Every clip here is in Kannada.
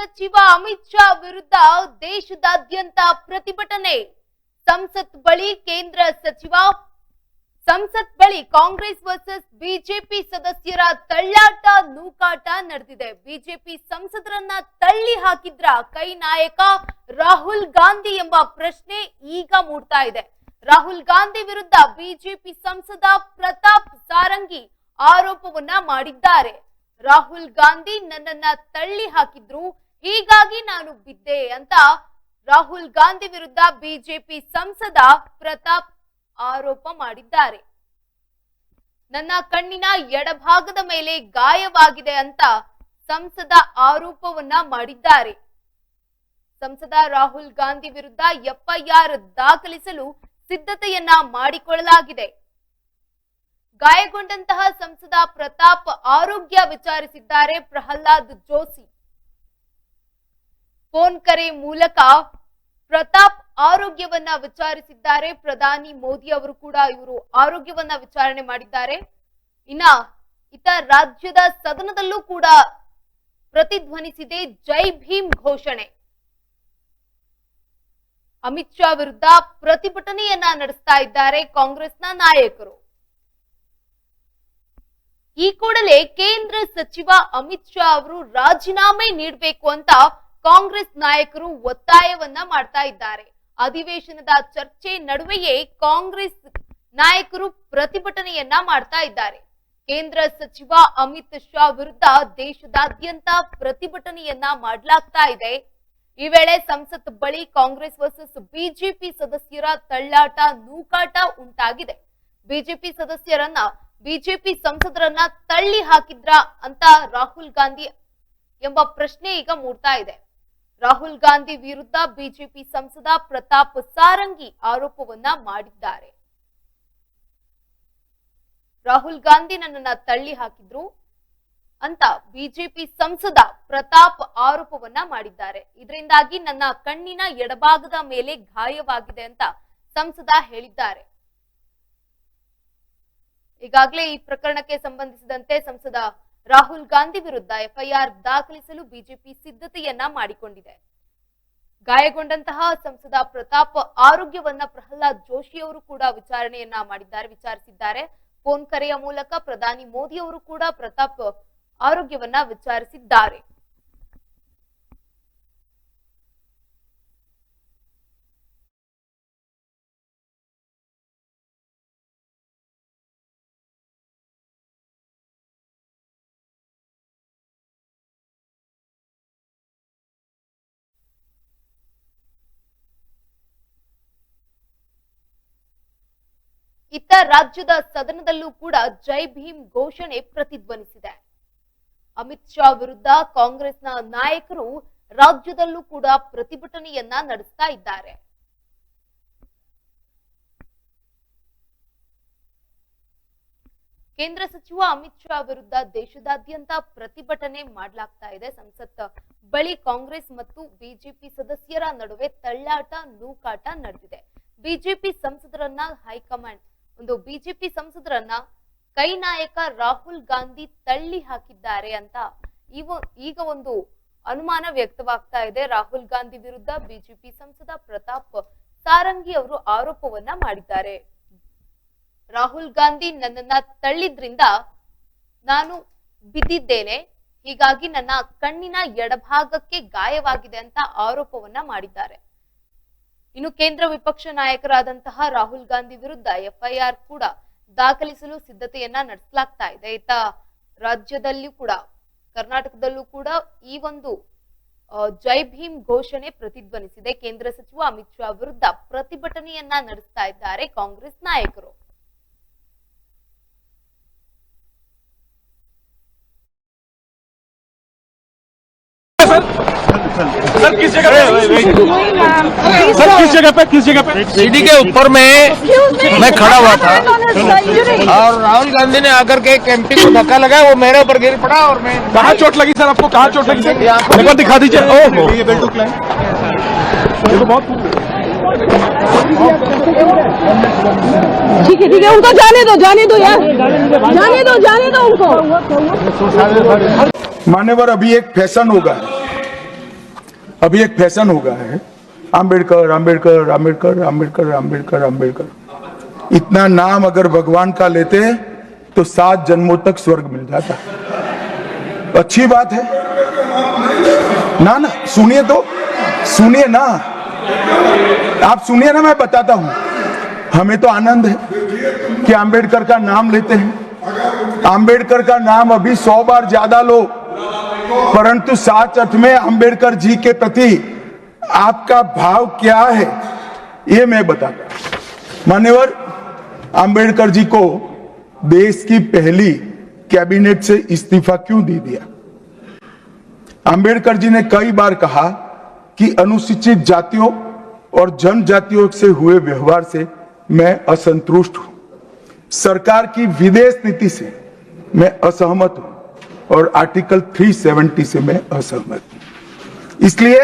ಸಚಿವ ಅಮಿತ್ ಶಾ ವಿರುದ್ಧ ದೇಶದಾದ್ಯಂತ ಪ್ರತಿಭಟನೆ. ಸಂಸತ್ ಬಳಿ ಕೇಂದ್ರ ಸಚಿವ, ಸಂಸತ್ ಬಳಿ ಕಾಂಗ್ರೆಸ್ ವರ್ಸಸ್ ಬಿಜೆಪಿ ಸದಸ್ಯರ ತಳ್ಳಾಟ, ನೂಕಾಟ ನಡೆದಿದೆ. ಬಿಜೆಪಿ ಸಂಸದರನ್ನ ತಳ್ಳಿ ಹಾಕಿದ್ರ ಕೈ ನಾಯಕ ರಾಹುಲ್ ಗಾಂಧಿ ಎಂಬ ಪ್ರಶ್ನೆ ಈಗ ಮೂಡ್ತಾ ಇದೆ. ರಾಹುಲ್ ಗಾಂಧಿ ವಿರುದ್ಧ ಬಿಜೆಪಿ ಸಂಸದ ಪ್ರತಾಪ್ ಸಾರಂಗಿ ಆರೋಪವನ್ನ ಮಾಡಿದ್ದಾರೆ. ರಾಹುಲ್ ಗಾಂಧಿ ನನ್ನನ್ನ ತಳ್ಳಿ ಹಾಕಿದ್ರು ಹೀಗಾಗಿ ನಾನು ಬಿದ್ದೆ ಅಂತ ರಾಹುಲ್ ಗಾಂಧಿ ವಿರುದ್ಧ ಬಿಜೆಪಿ ಸಂಸದ ಪ್ರತಾಪ್ ಆರೋಪ ಮಾಡಿದ್ದಾರೆ. ನನ್ನ ಕಣ್ಣಿನ ಎಡಭಾಗದ ಮೇಲೆ ಗಾಯವಾಗಿದೆ ಅಂತ ಸಂಸದ ಆರೋಪವನ್ನ ಮಾಡಿದ್ದಾರೆ. ಸಂಸದ ರಾಹುಲ್ ಗಾಂಧಿ ವಿರುದ್ಧ ಎಫ್ಐಆರ್ ದಾಖಲಿಸಲು ಸಿದ್ಧತೆಯನ್ನ ಮಾಡಿಕೊಳ್ಳಲಾಗಿದೆ. ಗಾಯಗೊಂಡಂತಹ ಸಂಸದ ಪ್ರತಾಪ್ ಆರೋಗ್ಯ ವಿಚಾರಿಸಿದ್ದಾರೆ ಪ್ರಹ್ಲಾದ್ ಜೋಶಿ. ಫೋನ್ ಕರೆ ಮೂಲಕ ಪ್ರತಾಪ್ ಆರೋಗ್ಯವನ್ನ ವಿಚಾರಿಸಿದ್ದಾರೆ. ಪ್ರಧಾನಿ ಮೋದಿ ಅವರು ಕೂಡ ಇವರು ಆರೋಗ್ಯವನ್ನ ವಿಚಾರಣೆ ಮಾಡಿದ್ದಾರೆ. ಇನ್ನ ಇತ ರಾಜ್ಯದ ಸದನದಲ್ಲೂ ಕೂಡ ಪ್ರತಿಧ್ವನಿಸಿದೆ ಜೈ ಭೀಮ್ ಘೋಷಣೆ. ಅಮಿತ್ ಶಾ ವಿರುದ್ಧ ಪ್ರತಿಭಟನೆಯನ್ನ ನಡೆಸ್ತಾ ಇದ್ದಾರೆ ಕಾಂಗ್ರೆಸ್ನ ನಾಯಕರು. ಈ ಕೂಡಲೇ ಕೇಂದ್ರ ಸಚಿವ ಅಮಿತ್ ಶಾ ಅವರು ರಾಜೀನಾಮೆ ನೀಡಬೇಕು ಅಂತ ಕಾಂಗ್ರೆಸ್ ನಾಯಕರು ಒತ್ತಾಯವನ್ನ ಮಾಡ್ತಾ ಇದ್ದಾರೆ. ಅಧಿವೇಶನದ ಚರ್ಚೆ ನಡುವೆಯೇ ಕಾಂಗ್ರೆಸ್ ನಾಯಕರು ಪ್ರತಿಭಟನೆಯನ್ನ ಮಾಡ್ತಾ ಇದ್ದಾರೆ. ಕೇಂದ್ರ ಸಚಿವ ಅಮಿತ್ ಶಾ ವಿರುದ್ಧ ದೇಶದಾದ್ಯಂತ ಪ್ರತಿಭಟನೆಯನ್ನ ಮಾಡಲಾಗ್ತಾ ಇದೆ. ಈ ವೇಳೆ ಸಂಸತ್ ಬಳಿ ಕಾಂಗ್ರೆಸ್ ವರ್ಸಸ್ ಬಿಜೆಪಿ ಸದಸ್ಯರ ತಳ್ಳಾಟ ನೂಕಾಟ ಉಂಟಾಗಿದೆ. ಬಿಜೆಪಿ ಸದಸ್ಯರನ್ನ ಬಿಜೆಪಿ ಸಂಸದರನ್ನ ತಳ್ಳಿ ಹಾಕಿದ್ರ ಅಂತ ರಾಹುಲ್ ಗಾಂಧಿ ಎಂಬ ಪ್ರಶ್ನೆ ಈಗ ಮೂಡ್ತಾ ಇದೆ. ರಾಹುಲ್ ಗಾಂಧಿ ವಿರುದ್ಧ ಬಿಜೆಪಿ ಸಂಸದ ಪ್ರತಾಪ್ ಸಾರಂಗಿ ಆರೋಪವನ್ನ ಮಾಡಿದ್ದಾರೆ. ರಾಹುಲ್ ಗಾಂಧಿ ನನ್ನನ್ನ ತಳ್ಳಿ ಹಾಕಿದ್ರು ಅಂತ ಬಿಜೆಪಿ ಸಂಸದ ಪ್ರತಾಪ್ ಆರೋಪವನ್ನ ಮಾಡಿದ್ದಾರೆ. ಇದರಿಂದಾಗಿ ನನ್ನ ಕಣ್ಣಿನ ಎಡಭಾಗದ ಮೇಲೆ ಗಾಯವಾಗಿದೆ ಅಂತ ಸಂಸದ ಹೇಳಿದ್ದಾರೆ. ಈಗಾಗಲೇ ಈ ಪ್ರಕರಣಕ್ಕೆ ಸಂಬಂಧಿಸಿದಂತೆ ಸಂಸದ ರಾಹುಲ್ ಗಾಂಧಿ ವಿರುದ್ಧ ಎಫ್ಐಆರ್ ದಾಖಲಿಸಲು ಬಿಜೆಪಿ ಸಿದ್ಧತೆಯನ್ನ ಮಾಡಿಕೊಂಡಿದೆ. ಗಾಯಗೊಂಡಂತಹ ಸಂಸದ ಪ್ರತಾಪ್ ಆರೋಗ್ಯವನ್ನ ಪ್ರಹ್ಲಾದ್ ಜೋಶಿ ಅವರು ಕೂಡ ವಿಚಾರಣೆಯನ್ನ ಮಾಡಿದ್ದಾರೆ, ವಿಚಾರಿಸಿದ್ದಾರೆ. ಫೋನ್ ಕರೆಯ ಮೂಲಕ ಪ್ರಧಾನಿ ಮೋದಿ ಅವರು ಕೂಡ ಪ್ರತಾಪ್ ಆರೋಗ್ಯವನ್ನ ವಿಚಾರಿಸಿದ್ದಾರೆ. ಇತ್ತ ರಾಜ್ಯದ ಸದನದಲ್ಲೂ ಕೂಡ ಜೈ ಭೀಮ್ ಘೋಷಣೆ ಪ್ರತಿಧ್ವನಿಸಿದೆ. ಅಮಿತ್ ಶಾ ವಿರುದ್ಧ ಕಾಂಗ್ರೆಸ್ನ ನಾಯಕರು ರಾಜ್ಯದಲ್ಲೂ ಕೂಡ ಪ್ರತಿಭಟನೆಯನ್ನ ನಡೆಸ್ತಾ ಇದ್ದಾರೆ. ಕೇಂದ್ರ ಸಚಿವ ಅಮಿತ್ ಶಾ ವಿರುದ್ಧ ದೇಶದಾದ್ಯಂತ ಪ್ರತಿಭಟನೆ ಮಾಡಲಾಗ್ತಾ ಇದೆ. ಸಂಸತ್ ಬಳಿ ಕಾಂಗ್ರೆಸ್ ಮತ್ತು ಬಿಜೆಪಿ ಸದಸ್ಯರ ನಡುವೆ ತಳ್ಳಾಟ, ನೂಕಾಟ ನಡೆದಿದೆ. ಬಿಜೆಪಿ ಸಂಸದರನ್ನ ಹೈಕಮಾಂಡ್ ಒಂದು ಬಿಜೆಪಿ ಸಂಸದರನ್ನ ಕೈ ನಾಯಕ ರಾಹುಲ್ ಗಾಂಧಿ ತಳ್ಳಿ ಹಾಕಿದ್ದಾರೆ ಅಂತ ಇವ, ಈಗ ಒಂದು ಅನುಮಾನ ವ್ಯಕ್ತವಾಗ್ತಾ ಇದೆ. ರಾಹುಲ್ ಗಾಂಧಿ ವಿರುದ್ಧ ಬಿಜೆಪಿ ಸಂಸದ ಪ್ರತಾಪ್ ಸಾರಂಗಿ ಅವರು ಆರೋಪವನ್ನ ಮಾಡಿದ್ದಾರೆ. ರಾಹುಲ್ ಗಾಂಧಿ ನನ್ನನ್ನ ತಳ್ಳಿದ್ರಿಂದ ನಾನು ಬಿದ್ದಿದ್ದೇನೆ. ಹೀಗಾಗಿ ನನ್ನ ಕಣ್ಣಿನ ಎಡಭಾಗಕ್ಕೆ ಗಾಯವಾಗಿದೆ ಅಂತ ಆರೋಪವನ್ನ ಮಾಡಿದ್ದಾರೆ. ಇನ್ನು ಕೇಂದ್ರ ವಿಪಕ್ಷ ನಾಯಕರಾದಂತಹ ರಾಹುಲ್ ಗಾಂಧಿ ವಿರುದ್ಧ ಎಫ್ಐಆರ್ ಕೂಡ ದಾಖಲಿಸಲು ಸಿದ್ಧತೆಯನ್ನ ನಡೆಸಲಾಗ್ತಾ ಇದೆ. ಇತ್ತ ರಾಜ್ಯದಲ್ಲಿಯೂ ಕೂಡ, ಕರ್ನಾಟಕದಲ್ಲೂ ಕೂಡ ಈ ಒಂದು ಜೈ ಭೀಮ್ ಘೋಷಣೆ ಪ್ರತಿಧ್ವನಿಸಿದೆ. ಕೇಂದ್ರ ಸಚಿವ ಅಮಿತ್ ಶಾ ವಿರುದ್ಧ ಪ್ರತಿಭಟನೆಯನ್ನ ನಡೆಸ್ತಾ ಇದ್ದಾರೆ ಕಾಂಗ್ರೆಸ್ ನಾಯಕರು. सर। किस जगह पे? सर किस जगह पे किस जगह पे? सीढ़ी के ऊपर में मैं खड़ा हुआ था। और राहुल गांधी ने आकर के एक एमपी को धक्का लगाया वो मेरे ऊपर गिर पड़ा और मैं कहाँ चोट लगी सर आपको? कहाँ चोट लगी सर? यहाँ एक बार दिखा दीजिए। ओहो ये ये तो बहुत ठीक है ठीक है उनको जाने दो जाने दो यार। जाने दो जाने दो उनको। मान्यवर अभी एक फ़ैशन होगा। अभी एक फ़ैशन हो गया है। आम्बेडकर आम्बेडकर आम्बेडकर आम्बेडकर आम्बेडकर आम्बेडकर इतना नाम अगर भगवान का लेते तो सात जन्मों तक स्वर्ग मिल जाता। अच्छी बात है। ना ना, सुनिए तो। सुनिए ना। आप सुनिए ना, मैं बताता हूँ। हमें तो आनंद है कि आम्बेडकर का नाम लेते हैं। आम्बेडकर का नाम अभी सौ बार ज़्यादा लो परंतु साच अर्थ में आम्बेडकर जी के प्रति आपका भाव क्या है, ये मैं बताता। मान्यवर आम्बेडकर जी को देश की पहली कैबिनेट से इस्तीफा क्यों दे दिया? आम्बेडकर जी ने कई बार कहा कि अनुसूचित जातियों और जनजातियों से हुए व्यवहार से मैं असंतुष्ट हूँ। सरकार की विदेश नीति से मैं असहमत हूँ। और आर्टिकल 370 से मैं असहमत इसलिए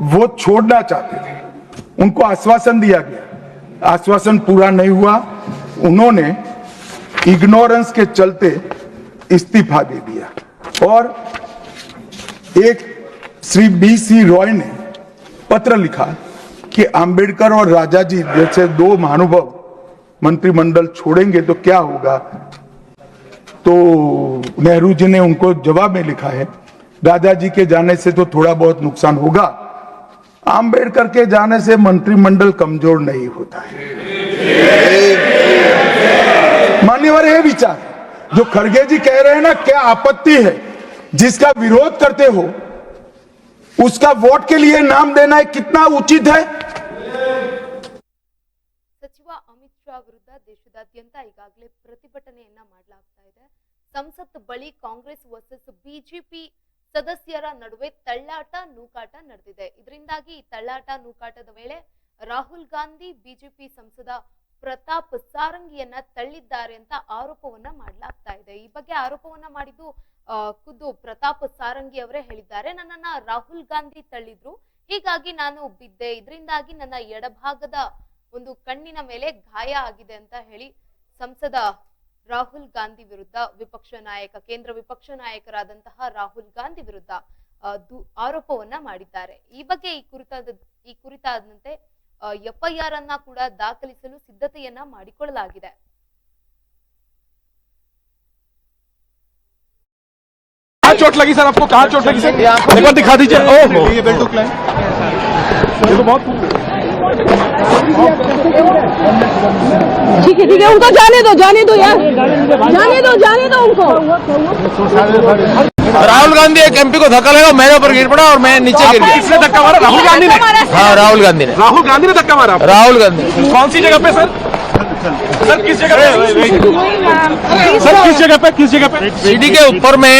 वो छोड़ना चाहते थे। उनको आश्वासन दिया गया। आश्वासन पूरा नहीं हुआ। उन्होंने इग्नोरेंस के चलते इस्तीफा दे दिया। और एक श्री बी सी रॉय ने पत्र लिखा कि अंबेडकर और राजा जी जैसे दो महानुभव मंत्रिमंडल छोड़ेंगे तो क्या होगा? तो नेहरू जी ने उनको जवाब में लिखा है राजा जी के जाने से तो थोड़ा बहुत नुकसान होगा। अंबेडकर के जाने से मंत्रिमंडल कमज़ोर नहीं होता है। मान्यवर है विचार जो खड़गे जी कह रहे हैं ना, क्या आपत्ति है? जिसका विरोध करते हो, उसका वोट के लिए नाम देना है कितना उचित है? ಶಾ ವಿರುದ್ಧ ದೇಶದಾದ್ಯಂತ ಈಗಾಗಲೇ ಪ್ರತಿಭಟನೆಯನ್ನ ಮಾಡಲಾಗ್ತಾ ಇದೆ. ಸಂಸತ್ ಬಳಿ ಕಾಂಗ್ರೆಸ್ ವರ್ಸಸ್ ಬಿಜೆಪಿ ಸದಸ್ಯರ ನಡುವೆ ತಳ್ಳಾಟ, ನೂಕಾಟ ನಡೆದಿದೆ. ಇದರಿಂದಾಗಿ ಈ ತಳ್ಳಾಟ, ನೂಕಾಟದ ವೇಳೆ ರಾಹುಲ್ ಗಾಂಧಿ ಬಿಜೆಪಿ ಸಂಸದ ಪ್ರತಾಪ್ ಸಾರಂಗಿಯನ್ನ ತಳ್ಳಿದ್ದಾರೆ ಅಂತ ಆರೋಪವನ್ನ ಮಾಡಲಾಗ್ತಾ ಇದೆ. ಈ ಬಗ್ಗೆ ಆರೋಪವನ್ನ ಮಾಡಿದ್ದು ಖುದ್ದು ಪ್ರತಾಪ್ ಸಾರಂಗಿ ಅವರೇ ಹೇಳಿದ್ದಾರೆ. ನನ್ನನ್ನ ರಾಹುಲ್ ಗಾಂಧಿ ತಳ್ಳಿದ್ರು. ಹೀಗಾಗಿ ನಾನು ಬಿದ್ದೆ. ಇದರಿಂದಾಗಿ ನನ್ನ ಎಡಭಾಗದ ಒಂದು ಕಣ್ಣಿನ ಮೇಲೆ ಗಾಯ ಆಗಿದೆ ಅಂತ ಹೇಳಿ ಸಂಸದ ರಾಹುಲ್ ಗಾಂಧಿ ವಿರುದ್ಧ ವಿಪಕ್ಷ ನಾಯಕ ಕೇಂದ್ರ ವಿಪಕ್ಷ ನಾಯಕರಾದಂತಹ ರಾಹುಲ್ ಗಾಂಧಿ ವಿರುದ್ಧ ಆ, ದು- ಆರೋಪವನ್ನ ಮಾಡಿದ್ದಾರೆ ಈ ಬಗ್ಗೆ ಈ ಕುರಿತಾದ ಈ ಕುರಿತಾದಂತೆ ಎಫ್ಐಆರ್ ಅನ್ನ ಕೂಡ ದಾಖಲಿಸಲು ಸಿದ್ಧತೆಯನ್ನ ಮಾಡಿಕೊಳ್ಳಲಾಗಿದೆ कहाँ चोट लगी सर आपको कहाँ चोट लगी सर एक बार दिखा दीजिए ओहो ये बेल्ट ये तो बहुत ठीक है ठीक है उनको जाने दो जाने दो यार। जाने दो जाने दो उनको। राहुल गांधी एक एमपी को धक्का लगा मेरे ऊपर गिर पड़ा और मैं नीचे गिर किसने गया धक्का मारा राहुल गांधी ने। हाँ राहुल गांधी ने। राहुल गांधी ने धक्का मारा राहुल गांधी। कौन सी जगह पे सर? सर किस जगह पे? सर किस जगह पे? किस जगह पे? सीढ़ी के ऊपर में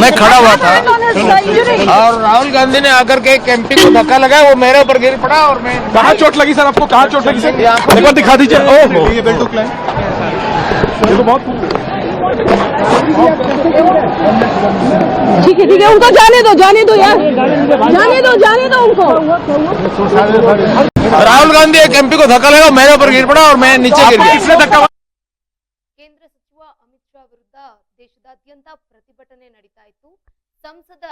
मैं खड़ा हुआ था। और राहुल गांधी ने आकर के एमपी को धक्का लगाया वो मेरे ऊपर गिर पड़ा और मैं कहाँ चोट लगी सर आपको? कहाँ चोट लगी सर? एक बार दिखा दीजिए। ओहो। ये बेल्ट ये तो बहुत ठीक है ठीक है उनको जाने दो जाने दो यार। जाने दो जाने दो उनको। राहुल गांधी एक एमपी को धक्का लगा मेरे ऊपर गिर पड़ा और मैं नीचे गिर गया किसने धक्का मारा ಕೇಂದ್ರ ಸಚಿವ ಅಮಿತ್ ಶಾ ವಿರುದ್ಧ ದೇಶದಾದ್ಯಂತ ಪ್ರತಿಭಟನೆ ನಡೀತಾ ಇತ್ತು ಸಂಸದ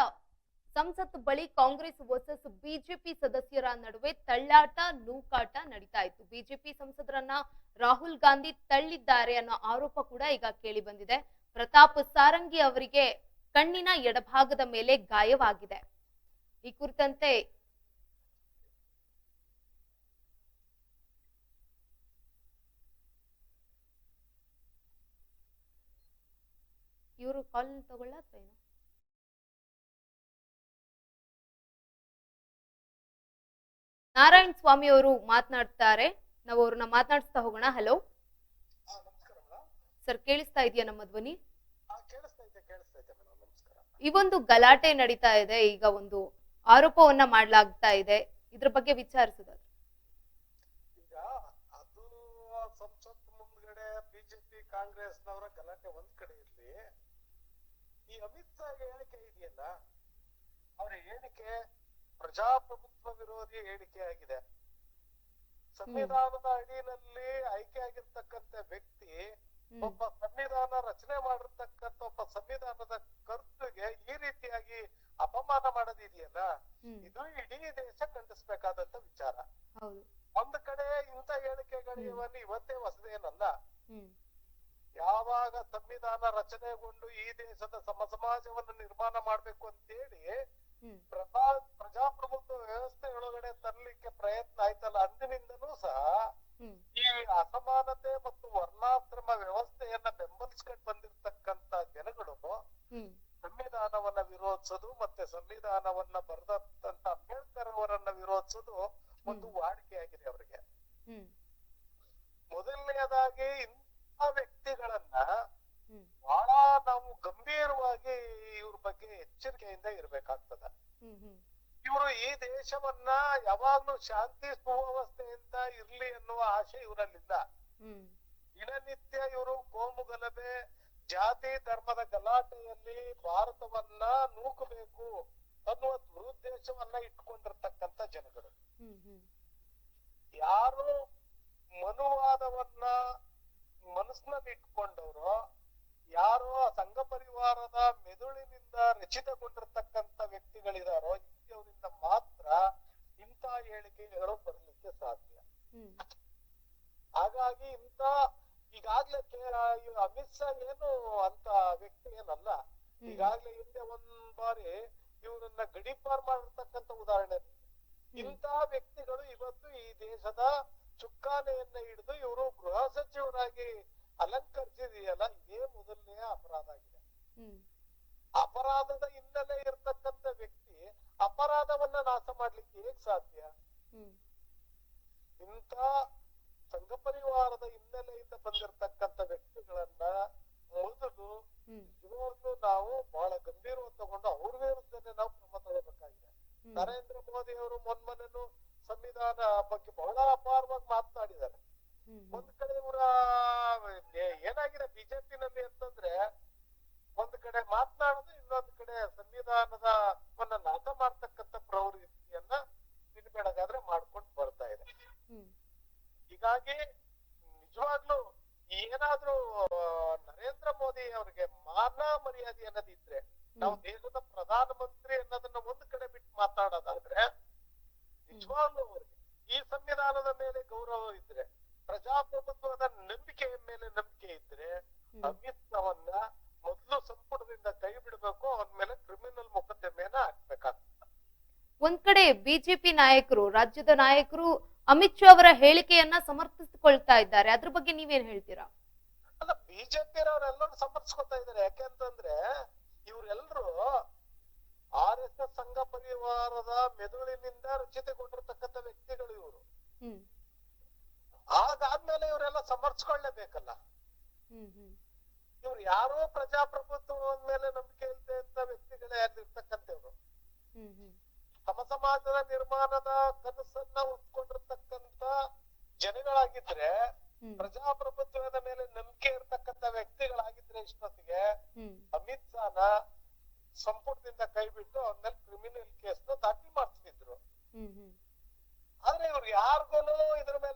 ಸಂಸತ್ ಬಳಿ ಕಾಂಗ್ರೆಸ್ ವರ್ಸಸ್ ಬಿಜೆಪಿ ಸದಸ್ಯರ ನಡುವೆ ತಳ್ಳಾಟ ನೂಕಾಟ ನಡೀತಾ ಇತ್ತು ಬಿಜೆಪಿ ಸಂಸದರನ್ನ ರಾಹುಲ್ ಗಾಂಧಿ ತಳ್ಳಿದ್ದಾರೆ ಅನ್ನೋ ಆರೋಪ ಕೂಡ ಈಗ ಕೇಳಿ ಬಂದಿದೆ ಪ್ರತಾಪ್ ಸಾರಂಗಿ ಅವರಿಗೆ ಕಣ್ಣಿನ ಎಡಭಾಗದ ಮೇಲೆ ಗಾಯವಾಗಿದೆ ಈ ಕುರಿತಂತೆ ಇವರು ಕಾಲ್ ತಗೊಳ್ಳ ಅಥವಾ ಏನು? ನಾರಾಯಣ್ ಸ್ವಾಮಿ ಅವರು ಮಾತನಾಡ್ತಾರೆ. ನಾವು ಅವ್ರನ್ನ ಮಾತನಾಡಿಸ್ತಾ ಹೋಗೋಣ. ಹಲೋ. ಸರ್ ಕೇಳಿಸ್ತಾ ಇದೆಯಾ ನಮ್ಮ ಧ್ವನಿ? ಈ ಒಂದು ಗಲಾಟೆ ನಡೀತಾ ಇದೆ. ಈಗ ಒಂದು ಆರೋಪವನ್ನ ಮಾಡ್ಲಾಗ್ತಾ ಇದೆ. ಇದ್ರ ಬಗ್ಗೆ ವಿಚಾರಿಸಿದ ಈಗ ಅದು ಸಂಸತ್ ಮುಂದ್ಗಡೆ ಬಿಜೆಪಿ ಕಾಂಗ್ರೆಸ್ನವರ ಗಲಾಟೆ ಒಂದ್ ಕಡೆ ಈ ಅಮಿತ್ ಶಾ ಹೇಳಿಕೆ ಇದೆಯಲ್ಲ ಅವರ ಹೇಳಿಕೆ ಪ್ರಜಾಪ್ರಭುತ್ವ ವಿರೋಧಿ ಹೇಳಿಕೆ ಆಗಿದೆ. ಸಂವಿಧಾನದ ಅಡಿಯಲ್ಲಿ ಆಯ್ಕೆಯಾಗಿರ್ತಕ್ಕಂಥ ವ್ಯಕ್ತಿ ಒಬ್ಬ ಸಂವಿಧಾನ ರಚನೆ ಮಾಡಿರ್ತಕ್ಕಂಥ ಒಬ್ಬ ಸಂವಿಧಾನದ ಕರ್ತೃಗೆ ಈ ರೀತಿಯಾಗಿ ಅಪಮಾನ ಮಾಡ ಮಾಡೋದಿದೆಯಲ್ಲ ಇದು ಇಡೀ ದೇಶ ಖಂಡಿಸ್ಬೇಕಾದಂತ ವಿಚಾರ. ಒಂದ್ ಕಡೆ ಇಂಥ ಹೇಳಿಕೆಗಳಿವನ್ನ ಇವತ್ತೇ ಹೊಸದೇನಲ್ಲ ಯಾವಾಗ ಸಂವಿಧಾನ ರಚನೆಗೊಂಡು ಈ ದೇಶದ ಸಮ ಸಮಾಜವನ್ನು ನಿರ್ಮಾಣ ಮಾಡ್ಬೇಕು ಅಂತೇಳಿ ಹೇಳಿ ಪ್ರಜಾ ಪ್ರಜಾಪ್ರಭುತ್ವ ವ್ಯವಸ್ಥೆ ಒಳಗಡೆ ತರಲಿಕ್ಕೆ ಪ್ರಯತ್ನ ಆಯ್ತಲ್ಲ ಅಂದಿನಿಂದನೂ ಸಹ ಈ ಅಸಮಾನತೆ ಮತ್ತು ವರ್ಣಾಶ್ರಮ ವ್ಯವಸ್ಥೆಯನ್ನ ಬೆಂಬಲಿಸ್ಕೊಂಡು ಬಂದಿರ್ತಕ್ಕಂತ ಜನಗಳು ಸಂವಿಧಾನವನ್ನ ವಿರೋಧಿಸೋದು ಮತ್ತೆ ಸಂವಿಧಾನವನ್ನ ಬರೆದಂತ ಅಂಬೇಡ್ಕರ್ ಅವರನ್ನ ವಿರೋಧಿಸೋದು ಒಂದು ವಾಡಿಕೆಯಾಗಿದೆ ಅವರಿಗೆ. ಹ್ಮ್. ಮೊದಲನೆಯದಾಗಿ ವ್ಯಕ್ತಿಗಳನ್ನ ಬಹಳ ನಾವು ಗಂಭೀರವಾಗಿ ಇವ್ರ ಬಗ್ಗೆ ಎಚ್ಚರಿಕೆಯಿಂದ ಇರ್ಬೇಕಾಗ್ತದ. ಇವರು ಈ ದೇಶವನ್ನ ಯಾವಾಗ್ಲೂ ಶಾಂತಿ ಸುವ್ಯವಸ್ಥೆಯಿಂದ ಇರ್ಲಿ ಅನ್ನುವ ಆಶೆ ಇವರಲ್ಲಿಲ್ಲ. ದಿನನಿತ್ಯ ಇವರು ಕೋಮು ಗಲಭೆ ಜಾತಿ ಧರ್ಮದ ಗಲಾಟೆಯಲ್ಲಿ ಭಾರತವನ್ನ ನೂಕಬೇಕು ಅನ್ನುವ ದುರುದ್ದೇಶವನ್ನ ಇಟ್ಕೊಂಡಿರ್ತಕ್ಕಂತ ಜನಗಳು. ಯಾರು ಮನುವಾದವನ್ನ ಮನಸ್ಸಿನಲ್ಲಿ ಇಟ್ಕೊಂಡವರು ಯಾರು ಆ ಸಂಘ ಪರಿವಾರದ ಮೆದುಳಿನಿಂದ ರಚಿತಗೊಂಡಿರ್ತಕ್ಕಂತ ವ್ಯಕ್ತಿಗಳಿದಾರೋ ಇಂಥವರಿಂದ ಮಾತ್ರ ಇಂಥ ಹೇಳಿಕೆಗಳು ಬರಲಿಕ್ಕೆ ಸಾಧ್ಯ. ಹಾಗಾಗಿ ಇಂಥ ಈಗಾಗ್ಲೇ ಅಮಿತ್ ಶಾ ಏನು ಅಂತ ವ್ಯಕ್ತಿ ಏನಲ್ಲ. ಈಗಾಗ್ಲೇ ಹಿಂದೆ ಒಂದ್ ಬಾರಿ ಇವರನ್ನ ಗಡೀಪಾರ್ ಮಾಡಿರ್ತಕ್ಕಂತ ಉದಾಹರಣೆ. ಇಂತಹ ವ್ಯಕ್ತಿಗಳು ಇವತ್ತು ಈ ದೇಶದ ಚುಕ್ಕಾನೆಯನ್ನ ಹಿಡಿದು ಇವರು ಗೃಹ ಸಚಿವರಾಗಿ ಅಲಂಕರಿಸಿದೆಯಲ್ಲ ಇದೇ ಮೊದಲನೆಯ ಅಪರಾಧ ಆಗಿದೆ. ಅಪರಾಧದ ಹಿನ್ನೆಲೆ ಇರತಕ್ಕಂತ ವ್ಯಕ್ತಿ ಅಪರಾಧವನ್ನ ನಾಶ ಮಾಡ್ಲಿಕ್ಕೆ ಹೇಗ್ ಸಾಧ್ಯ? ಇಂತ ಇಂಥ ಸಂಘ ಪರಿವಾರದ ಹಿನ್ನೆಲೆಯಿಂದ ಬಂದಿರತಕ್ಕಂತ ವ್ಯಕ್ತಿಗಳನ್ನ ಮೊದಲು ಇವನ್ನು ನಾವು ಬಹಳ ಗಂಭೀರವಾಗಿ ತಗೊಂಡು ಅವ್ರ ವಿರುದ್ಧನೇ ನಾವು ಕ್ರಮ ತಗೋಬೇಕಾಗಿದೆ. ನರೇಂದ್ರ ಮೋದಿ ಅವರು ಮೊನ್ಮೊನ್ನೆನು ಸಂವಿಧಾನ ಬಗ್ಗೆ ಬಹಳ ಅಪಾರವಾಗಿ ಮಾತನಾಡಿದ್ದಾರೆ. ಒಂದ್ ಕಡೆ ಇವರ ಏನಾಗಿದೆ ಬಿಜೆಪಿನಲ್ಲಿ ಅಂತಂದ್ರೆ ಒಂದ್ ಕಡೆ ಮಾತನಾಡೋದು ಇನ್ನೊಂದ್ ಕಡೆ ಸಂವಿಧಾನದ ನಾಶ ಮಾಡ್ತಕ್ಕಂತ ಪ್ರವೃತ್ತಿಯನ್ನ ನಿಲ್ಬೇಡಗಾದ್ರೆ ಮಾಡ್ಕೊಂಡು ಬರ್ತಾ ಇದೆ. ಹೀಗಾಗಿ ನಿಜವಾಗ್ಲೂ ಏನಾದ್ರೂ ನರೇಂದ್ರ ಮೋದಿ ಅವರಿಗೆ ಮಾನ ಮರ್ಯಾದೆ ಅನ್ನೋದಿದ್ರೆ ನಾವು ದೇಶದ ಪ್ರಧಾನ ಮಂತ್ರಿ ಅನ್ನೋದನ್ನ ಒಂದ್ ಕಡೆ ಬಿಟ್ಟು ಮಾತಾಡೋದಾದ್ರೆ ನಿಜವಾಗ್ಲೂ ಈ ಸಂವಿಧಾನದ ಮೇಲೆ ಗೌರವ ಇದ್ರೆ ಪ್ರಜಾಪ್ರಭುತ್ವದ ನಂಬಿಕೆಯ ಮೇಲೆ ನಂಬಿಕೆ ಇದ್ರೆ. ಅಮಿತ್ ಮೊದಲು ಸಂಪುಟದಿಂದ ಕೈ ಬಿಡಬೇಕು ಅವನ ಮೇಲೆ ಕ್ರಿಮಿನಲ್ ಮೊಕದ್ದಮೆಯನ್ನ ಹಾಕ್ಬೇಕಾಗ್ತದೆ. ಒಂದ್ ಕಡೆ ಬಿಜೆಪಿ ನಾಯಕರು ರಾಜ್ಯದ ನಾಯಕರು ಅಮಿತ್ ಶಾ ಅವರ ಹೇಳಿಕೆಯನ್ನ ಸಮರ್ಥಿಸಿಕೊಳ್ತಾ ಇದ್ದಾರೆ. ಅದ್ರ ಬಗ್ಗೆ ನೀವೇನ್ ಹೇಳ್ತೀರಾ? ಅಲ್ಲ ಬಿಜೆಪಿ ಅವರೆಲ್ಲರೂ ಸಮರ್ಥಿಸ್ಕೊತಾ ಇದ್ದಾರೆ. ಯಾಕೆಂತಂದ್ರೆ ಇವ್ರೆಲ್ರು ಆರ್ ಎಸ್ ಎಸ್ ಸಂಘ ಪರಿವಾರದ ಮೆದುಳಿನಿಂದ ರಚಿತಗೊಂಡಿರ್ತಕ್ಕಂಥ ವ್ಯಕ್ತಿಗಳು ಇವರು. ಹ್ಮ್. ಹಾಗಾದ್ಮೇಲೆ ಇವರೆಲ್ಲ ಸಮರ್ಸ್ಕೊಳ್ಳೇಬೇಕಲ್ಲ ಇವ್ರು ಯಾರೋ ಪ್ರಜಾಪ್ರಭುತ್ವದ ಮೇಲೆ ನಂಬಿಕೆ ಇಲ್ಲದೆ ಅಂತ ವ್ಯಕ್ತಿಗಳೇ ಹ್ಮ್ ಸಮ ಸಮಾಜದ ನಿರ್ಮಾಣದ ಕನಸನ್ನ ಉತ್ಕೊಂಡಿರ್ತಕ್ಕಂತ ಜನಗಳಾಗಿದ್ರೆ ಪ್ರಜಾಪ್ರಭುತ್ವದ ಮೇಲೆ ನಂಬಿಕೆ ಇರ್ತಕ್ಕಂಥ ವ್ಯಕ್ತಿಗಳಾಗಿದ್ರೆ ಇಷ್ಟೊತ್ತಿಗೆ ಅಮಿತ್ ಶಾನ ಸಂಪುಟದಿಂದ ಕೈ ಬಿಟ್ಟು ಅವ್ರ ಮೇಲೆ ಕ್ರಿಮಿನಲ್ ಕೇಸ್ನ ದಾಖಲು ಮಾಡ್ತಿದ್ರು ಆದ್ರೆ ಇವ್ರು ಯಾರ್ಗುನು ಇದ್ರ ಮೇಲೆ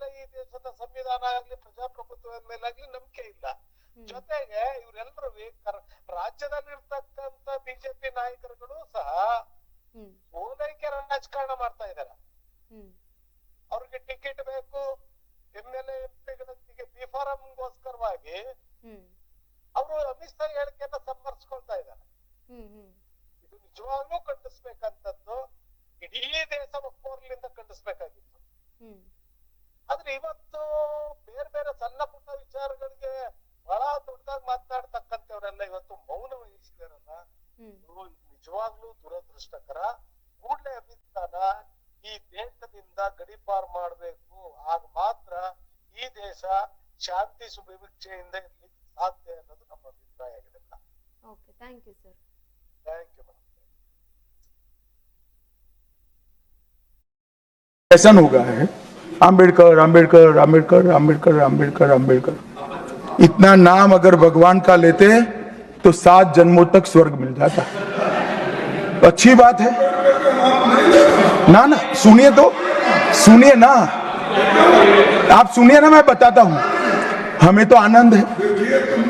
ಶಾಂತಿ ಸುಭಿಕ್ಷೆಯಿಂದ ಇರ್ಲಿಕ್ಕೆ ಸಾಧ್ಯ ಅನ್ನೋದು ನಮ್ಮ ಅಭಿಪ್ರಾಯ ಆಗಿದೆ okay thank you sir thank you madam fashion हो गया है आम्बेडकर आम्बेडकर आम्बेडकर आम्बेडकर आम्बेडकर आम्बेडकर इतना नाम अगर भगवान का लेते तो सात जन्मों तक स्वर्ग मिल जाता अच्छी बात है ना ना सुनिए तो सुनिए ना आप सुनिए ना मैं बताता हूं हमें तो आनंद है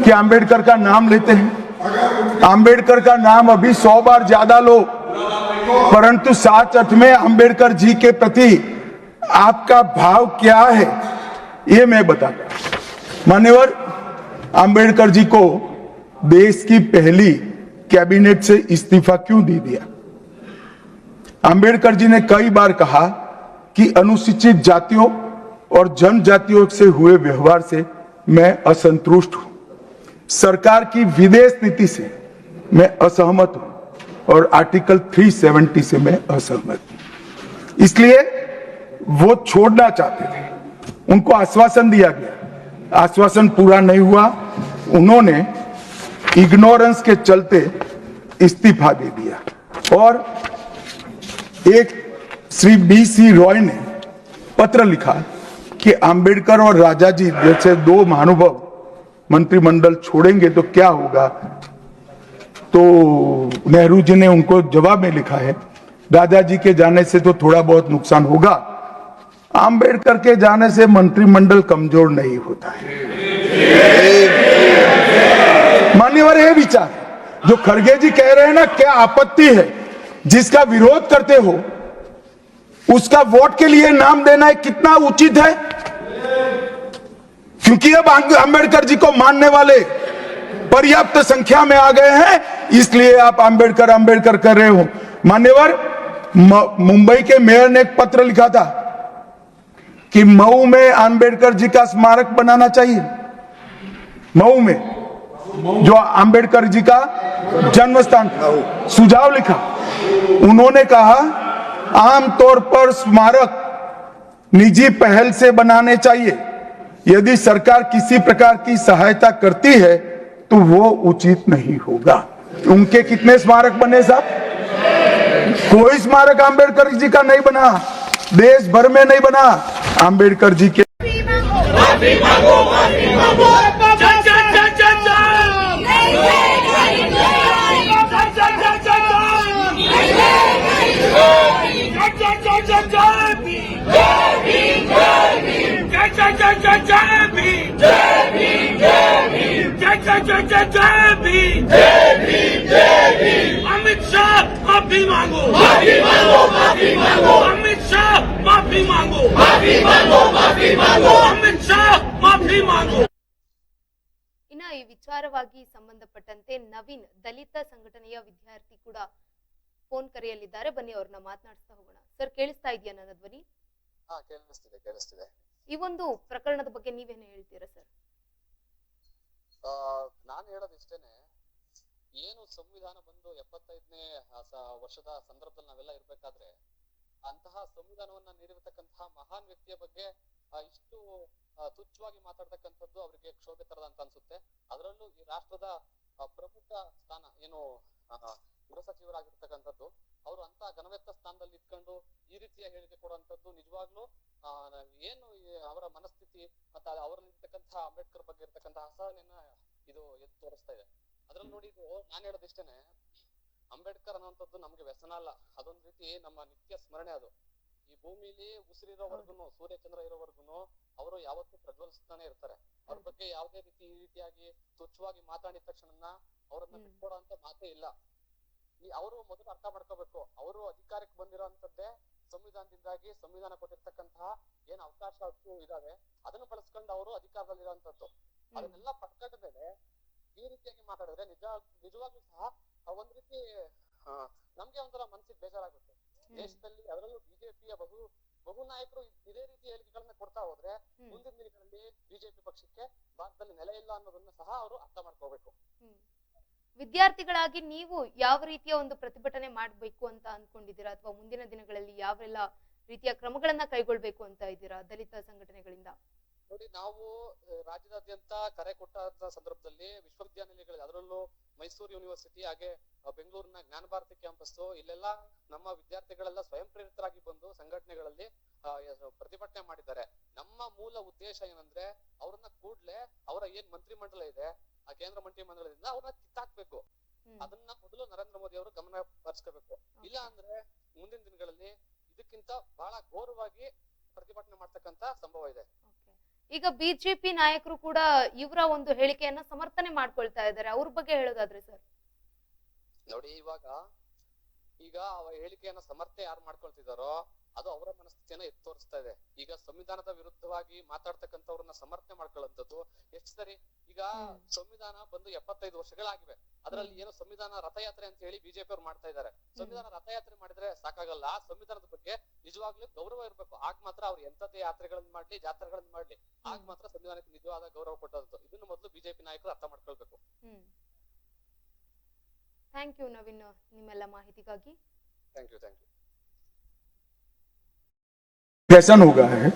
कि आम्बेडकर का नाम लेते हैं। आम्बेडकर का नाम अभी सौ बार ज़्यादा लो। परंतु साच अर्थ में अंबेडकर जी के प्रति आपका भाव क्या है, ये मैं बताता। मान्यवर, अंबेडकर जी को देश की पहली कैबिनेट से इस्तीफा क्यों दे दिया? अंबेडकर जी ने कई बार कहा कि अनुसूचित जातियों और जनजातियों से हुए व्यवहार से मैं असंतुष्ट हूँ। सरकार की विदेश नीति से मैं असहमत हूँ और आर्टिकल 370 से मैं असहमत हूँ। इसलिए वो छोड़ना चाहते थे। उनको आश्वासन दिया गया। आश्वासन पूरा नहीं हुआ। उन्होंने इग्नोरेंस के चलते इस्तीफा दे दिया। और एक श्री बी सी रॉय ने पत्र लिखा। कि अंबेडकर और राजा जी जैसे दो महानुभव मंत्रिमंडल छोड़ेंगे तो क्या होगा? तो नेहरू जी ने उनको जवाब में लिखा है, राजा जी के जाने से तो थोड़ा बहुत नुकसान होगा। अंबेडकर के जाने से मंत्रिमंडल कमज़ोर नहीं होता है। मान्यवर ये विचार, जो खड़गे जी कह रहे हैं ना, क्या आपत्ति है? जिसका विरोध करते हो उसका वोट के लिए नाम देना है कितना उचित है? क्योंकि अब अंबेडकर जी को मानने वाले पर्याप्त संख्या में आ गए हैं, इसलिए आप अंबेडकर अंबेडकर कर रहे हो। मान्यवर मुंबई के मेयर ने एक पत्र लिखा था कि मऊ में अंबेडकर जी का स्मारक बनाना चाहिए। मऊ में, जो अंबेडकर जी का जन्म स्थान सुझाव लिखा। उन्होंने कहा आमतौर पर स्मारक निजी पहल से बनाने चाहिए। यदि सरकार किसी प्रकार की सहायता करती है तो वो उचित नहीं होगा। उनके कितने स्मारक बने साहब? कोई स्मारक अंबेडकर जी का नहीं बना। देश भर में नहीं बना। अंबेडकर जी के अमित शाह माफी मांगो माफी मांगो माफी मांगो अमित शाह माफी मांगो माफी मांगो माफी मांगो अमित शाह माफी मांगो ಇನ್ನ ಈ ವಿಚಾರವಾಗಿ ಸಂಬಂಧಪಟ್ಟಂತೆ ನವೀನ್ ದಲಿತ ಸಂಘಟನೆಯ ವಿದ್ಯಾರ್ಥಿ ಕೂಡ ಫೋನ್ ಕರೆಯಲ್ಲಿದ್ದಾರೆ ಬನ್ನಿ ಅವ್ರನ್ನ ಮಾತನಾಡಿಸ್ತಾ ಹೋಗೋಣ ಸರ್ ಕೇಳಿಸ್ತಾ ಇದೆಯಾ ನನ್ನ ಧ್ವನಿ? ಹಾ ಕೇಳಿಸ್ತಿದೆ ಕೇಳಿಸ್ತಿದೆ. ಈ ಒಂದು ಪ್ರಕರಣದ ಬಗ್ಗೆ ನೀವೇನು ಹೇಳ್ತೀರಾ ಸರ್ ನಾನು ಹೇಳೋದು ಇಷ್ಟೇನೆ. ಏನು ಸಂವಿಧಾನ ಬಂದು ಎಪ್ಪತ್ತೈದನೇ ವರ್ಷದ ಸಂದರ್ಭದಲ್ಲಿ ನಾವೆಲ್ಲ ಇರ್ಬೇಕಾದ್ರೆ ಅಂತಹ ಸಂವಿಧಾನವನ್ನ ನೀಡಿರತಕ್ಕಂತಹ ಮಹಾನ್ ವ್ಯಕ್ತಿಯ ಬಗ್ಗೆ ಇಷ್ಟು ತುಚ್ಛವಾಗಿ ಮಾತಾಡ್ತಕ್ಕಂಥದ್ದು ಅವರಿಗೆ ಕ್ಷೋಭೆ ತರದ ಅಂತ ಅನ್ಸುತ್ತೆ. ಅದರಲ್ಲೂ ಈ ರಾಷ್ಟ್ರದ ಪ್ರಮುಖ ಸ್ಥಾನ ಏನು ಗೃಹ ಸಚಿವರಾಗಿರ್ತಕ್ಕಂಥದ್ದು ಅವರು ಅಂತ ಘನವೆತ್ತ ಸ್ಥಾನದಲ್ಲಿ ಇಟ್ಕೊಂಡು ಈ ರೀತಿಯ ಹೇಳಿಕೆ ಕೊಡುವಂತದ್ದು ನಿಜವಾಗ್ಲೂ ಆ, ಏನು ಅವರ ಮನಸ್ಥಿತಿ ಮತ್ತೆ ಅವರಲ್ಲಿರ್ತಕ್ಕಂತಹ ಅಂಬೇಡ್ಕರ್ ಬಗ್ಗೆ ಇರ್ತಕ್ಕಂತಹ ಅಸಹನೆಯನ್ನ ಇದು ಎದ್ದು ತೋರಿಸ್ತಾ ಇದೆ. ಅದ್ರಲ್ಲಿ ನೋಡಿ ಇದು ನಾನ್ ಹೇಳೋದಿಷ್ಟೇನೆ ಅಂಬೇಡ್ಕರ್ ಅನ್ನುವಂಥದ್ದು ನಮ್ಗೆ ವ್ಯಸನ ಅಲ್ಲ. ಅದೊಂದ್ ರೀತಿ ನಮ್ಮ ನಿತ್ಯ ಸ್ಮರಣೆ ಅದು. ಈ ಭೂಮಿಲಿ ಸೂರ್ಯ ಸೂರ್ಯಚಂದ್ರ ಇರೋವರೆಗೂ ಅವರು ಯಾವತ್ತೂ ಪ್ರಜ್ವಲಿಸ್ತಾನೆ ಇರ್ತಾರೆ. ಅವ್ರ ಬಗ್ಗೆ ಯಾವುದೇ ರೀತಿ ಈ ರೀತಿಯಾಗಿ ತುಚ್ಛವಾಗಿ ಮಾತಾಡಿದ ತಕ್ಷಣ ಅವ್ರನ್ನ. ಬಿಟ್ಕೊಡೋ ಅಂತ ಮಾತೇ ಇಲ್ಲ. ಅವರು ಮೊದಲು ಅರ್ಥ ಮಾಡ್ಕೋಬೇಕು. ಅವರು ಅಧಿಕಾರಕ್ಕೆ ಬಂದಿರೋಂಥದ್ದೇ ಸಂವಿಧಾನದಿಂದಾಗಿ ಸಂವಿಧಾನ ಕೊಟ್ಟಿರ್ತಕ್ಕಂತಹ ಏನ್ ಅವಕಾಶ ಇದಾವೆ. ಅದನ್ನು ಬಳಸ್ಕೊಂಡು ಅವರು ಅಧಿಕಾರದಲ್ಲಿರುವಂತದ್ದು ಅದನ್ನೆಲ್ಲ ಪಡ್ಕೊಂಡ ಮೇಲೆ ಈ ರೀತಿಯಾಗಿ ಮಾತಾಡಿದ್ರೆ ನಿಜ ನಿಜವಾಗ್ಲೂ ಸಹ ಆ ಒಂದ್ ರೀತಿ ನಮ್ಗೆ ಒಂಥರ ಮನ್ಸಿಗೆ ಬೇಜಾರಾಗುತ್ತೆ. ದೇಶದಲ್ಲಿ ಅದರಲ್ಲೂ ಬಿಜೆಪಿಯ ಬಹು ಬಹು ನಾಯಕರು ಇದೇ ರೀತಿ ಹೇಳಿಕೆಗಳನ್ನ ಕೊಡ್ತಾ ಹೋದ್ರೆ ಮುಂದಿನ ದಿನಗಳಲ್ಲಿ ಬಿಜೆಪಿ ಪಕ್ಷಕ್ಕೆ ಭಾರತದಲ್ಲಿ ನೆಲೆ ಇಲ್ಲ ಅನ್ನೋದನ್ನ ಸಹ ಅವರು ಅರ್ಥ ಮಾಡ್ಕೋಬೇಕು. ವಿದ್ಯಾರ್ಥಿಗಳಾಗಿ ನೀವು ಯಾವ ರೀತಿಯ ಒಂದು ಪ್ರತಿಭಟನೆ ಮಾಡಬೇಕು ಅಂತ ಅನ್ಕೊಂಡಿದ್ದೀರಾ? ಅಥವಾ ಮುಂದಿನ ದಿನಗಳಲ್ಲಿ ಯಾವೆಲ್ಲ ರೀತಿಯ ಕ್ರಮಗಳನ್ನ ಕೈಗೊಳ್ಬೇಕು ಅಂತ ಇದ್ದೀರಾ ದಲಿತ ಸಂಘಟನೆಗಳಿಂದ? ನೋಡಿ, ನಾವು ರಾಜ್ಯದಾದ್ಯಂತ ಕರೆ ಕೊಟ್ಟ ಸಂದರ್ಭದಲ್ಲಿ ವಿಶ್ವವಿದ್ಯಾನಿಲಯಗಳಲ್ಲಿ, ಅದರಲ್ಲೂ ಮೈಸೂರು ಯೂನಿವರ್ಸಿಟಿ ಹಾಗೆ ಬೆಂಗಳೂರಿನ ಜ್ಞಾನ ಭಾರತಿ ಕ್ಯಾಂಪಸ್ ಇಲ್ಲೆಲ್ಲ ನಮ್ಮ ವಿದ್ಯಾರ್ಥಿಗಳೆಲ್ಲ ಸ್ವಯಂ ಪ್ರೇರಿತರಾಗಿ ಬಂದು ಸಂಘಟನೆಗಳಲ್ಲಿ ಪ್ರತಿಭಟನೆ ಮಾಡಿದ್ದಾರೆ. ನಮ್ಮ ಮೂಲ ಉದ್ದೇಶ ಏನಂದ್ರೆ ಅವ್ರನ್ನ ಕೂಡ್ಲೆ ಅವರ ಏನ್ ಮಂತ್ರಿ ಮಂಡಲ ಇದೆ ಆ ಕೇಂದ್ರ ಮಂತ್ರಿ ಮಂಡಲದಿಂದ ಅವ್ರನ್ನ ಕಿತ್ತಾಕ್ಬೇಕು. ಅದನ್ನ ಮೊದಲು ನರೇಂದ್ರ ಮೋದಿ ಅವರು ಗಮನ ಹರಿಸ್ಕೋಬೇಕು. ಇಲ್ಲ ಅಂದ್ರೆ ಮುಂದಿನ ದಿನಗಳಲ್ಲಿ ಇದಕ್ಕಿಂತ ಬಹಳ ಘೋರವಾಗಿ ಪ್ರತಿಭಟನೆ ಮಾಡ್ತಕ್ಕಂತ ಸಂಭವ ಇದೆ. ಈಗ ಬಿಜೆಪಿ ನಾಯಕರು ಕೂಡ ಇವರ ಒಂದು ಹೇಳಿಕೆಯನ್ನ ಸಮರ್ಥನೆ ಮಾಡ್ಕೊಳ್ತಾ ಇದ್ದಾರೆ. ಅವ್ರ ಬಗ್ಗೆ ಹೇಳೋದಾದ್ರೆ ಸರ್? ನೋಡಿ ಇವಾಗ ಈಗ ಹೇಳಿಕೆಯನ್ನ ಸಮರ್ಥನೆ ಯಾರು ಮಾಡ್ಕೊಳ್ತಿದಾರೋ ಅದು ಅವರ ಮನಸ್ಥಿತಿಯನ್ನ ಎತ್ತಿ ತೋರಿಸ್ತಾ ಇದೆ. ಈಗ ಸಂವಿಧಾನದ ವಿರುದ್ಧವಾಗಿ ಮಾತಾಡ್ತಕ್ಕಂಥವ್ರನ್ನ ಸಮರ್ಥನೆ ಮಾಡ್ಕೊಳ್ಳುವಂಥದ್ದು ಎಷ್ಟು ಸರಿ? ಈಗ ಸಂವಿಧಾನ ಬಂದು ಎಪ್ಪತ್ತೈದು ವರ್ಷಗಳಾಗಿವೆ. ಅದರಲ್ಲಿ ಏನೋ ಸಂವಿಧಾನ ರಥಯಾತ್ರೆ ಅಂತ ಹೇಳಿ ಬಿಜೆಪಿ ಅವ್ರು ಮಾಡ್ತಾ ಇದ್ದಾರೆ. ಸಂವಿಧಾನ ರಥಯಾತ್ರೆ ಮಾಡಿದ್ರೆ ಸಾಕಾಗಲ್ಲ. ಆ ಸಂವಿಧಾನದ ಬಗ್ಗೆ ನಿಜವಾಗ್ಲೂ ಗೌರವ ಇರಬೇಕು. ಆಗ ಮಾತ್ರ ಅವ್ರು ಎಂತದೇ ಯಾತ್ರೆಗಳನ್ನ ಮಾಡ್ಲಿ ಜಾತ್ರೆಗಳನ್ನ ಮಾಡ್ಲಿ. ಆಗ ಮಾತ್ರ ಸಂವಿಧಾನಕ್ಕೆ ನಿಜವಾದ ಗೌರವ ಕೊಟ್ಟದ್ದು. ಇದನ್ನು ಮೊದಲು ಬಿಜೆಪಿ ನಾಯಕರು ಅರ್ಥ ಮಾಡ್ಕೊಳ್ಬೇಕು. ಥ್ಯಾಂಕ್ ಯು ನವೀನ್ ನಿಮ್ಮೆಲ್ಲ ಮಾಹಿತಿಗಾಗಿ. Thank you thank you fashion हो गया है।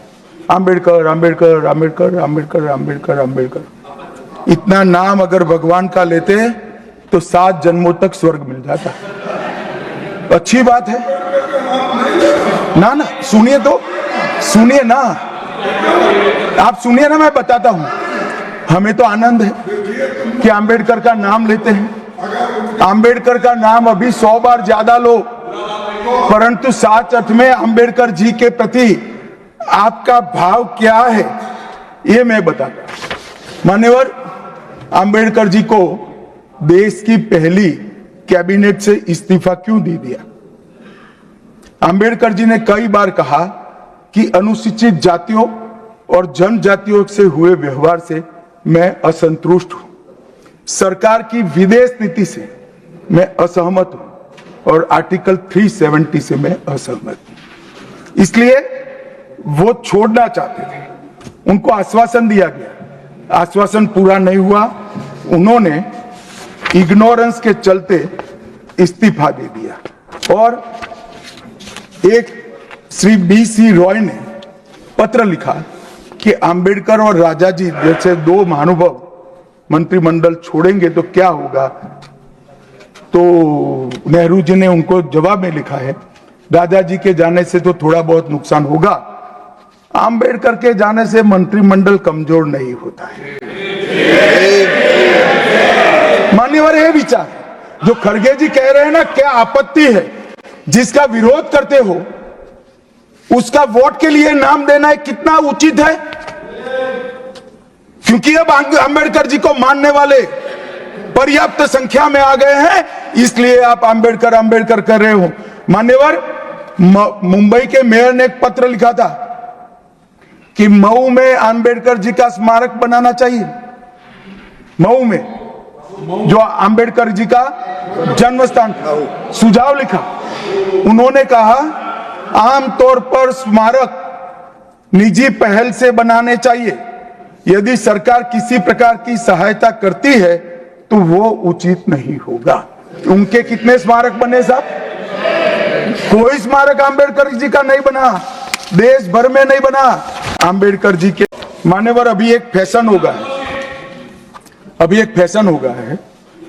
आम्बेडकर आम्बेडकर आम्बेडकर आम्बेडकर आम्बेडकर आम्बेडकर इतना नाम अगर भगवान का लेते तो सात जन्मों तक स्वर्ग मिल जाता। अच्छी बात है। ना ना, सुनिए तो। सुनिए ना। आप सुनिए ना, मैं बताता हूँ। हमें तो आनंद है कि आम्बेडकर का नाम लेते हैं। आम्बेडकर का नाम अभी सौ बार ज़्यादा लो। परंतु सात में अंबेडकर जी के प्रति आपका भाव क्या है, ये मैं बताता। मान्यवर, अंबेडकर जी को देश की पहली कैबिनेट से इस्तीफा क्यों दे दिया? अंबेडकर जी ने कई बार कहा कि अनुसूचित जातियों और जनजातियों से हुए व्यवहार से मैं असंतुष्ट हूँ। सरकार की विदेश नीति से मैं असहमत हूँ। और आर्टिकल 370 से मैं असहमत इसलिए वो छोड़ना चाहते थे। उनको आश्वासन दिया गया। आश्वासन पूरा नहीं हुआ। उन्होंने इग्नोरेंस के चलते इस्तीफा दे दिया। और एक श्री बी सी रॉय ने पत्र लिखा कि अंबेडकर और राजा जी जैसे दो महानुभव मंत्रिमंडल छोड़ेंगे तो क्या होगा? तो नेहरू जी ने उनको जवाब में लिखा है राजा जी के जाने से तो थोड़ा बहुत नुकसान होगा। आम्बेडकर के जाने से मंत्रिमंडल कमज़ोर नहीं होता है। मान्यवर, ये विचार जो खड़गे जी कह रहे हैं ना, क्या आपत्ति है? जिसका विरोध करते हो, उसका वोट के लिए नाम देना है कितना उचित है? क्योंकि अब अंबेडकर जी को मानने वाले पर्याप्त संख्या में आ गए हैं, इसलिए आप अंबेडकर अंबेडकर कर रहे हो। मान्यवर मुंबई के मेयर ने एक पत्र लिखा था कि मऊ में अंबेडकर जी का स्मारक बनाना चाहिए। मऊ में, जो अंबेडकर जी का जन्म स्थान सुझाव लिखा। उन्होंने कहा आमतौर पर स्मारक निजी पहल से बनाने चाहिए। यदि सरकार किसी प्रकार की सहायता करती है तो वो उचित नहीं होगा। उनके कितने स्मारक बने साहब? कोई स्मारक अंबेडकर जी का नहीं बना। देश भर में नहीं बना। अंबेडकर जी के मान्यवर अभी एक फ़ैशन होगा अभी एक फ़ैशन होगा है।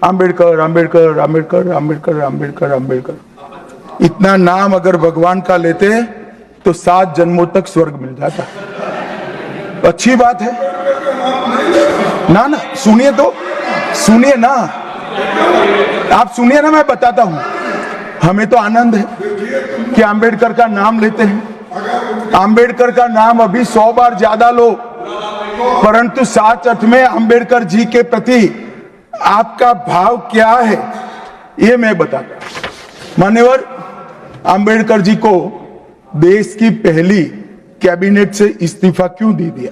अंबेडकर अंबेडकर अंबेडकर अंबेडकर अंबेडकर अंबेडकर इतना नाम अगर भगवान का लेते तो सात जन्मों तक स्वर्ग मिल जाता। अच्छी बात है। ना ना, सुनिए तो। सुनिए ना। आप सुनिए ना, मैं बताता हूँ। हमें तो आनंद है कि अंबेडकर का नाम लेते हैं। अंबेडकर का नाम अभी सौ बार ज़्यादा लो, परंतु सात अर्थ में अंबेडकर जी के प्रति आपका भाव क्या है, ये मैं बताता। मान्यवर, अंबेडकर जी को देश की पहली कैबिनेट से इस्तीफा क्यों दे दिया?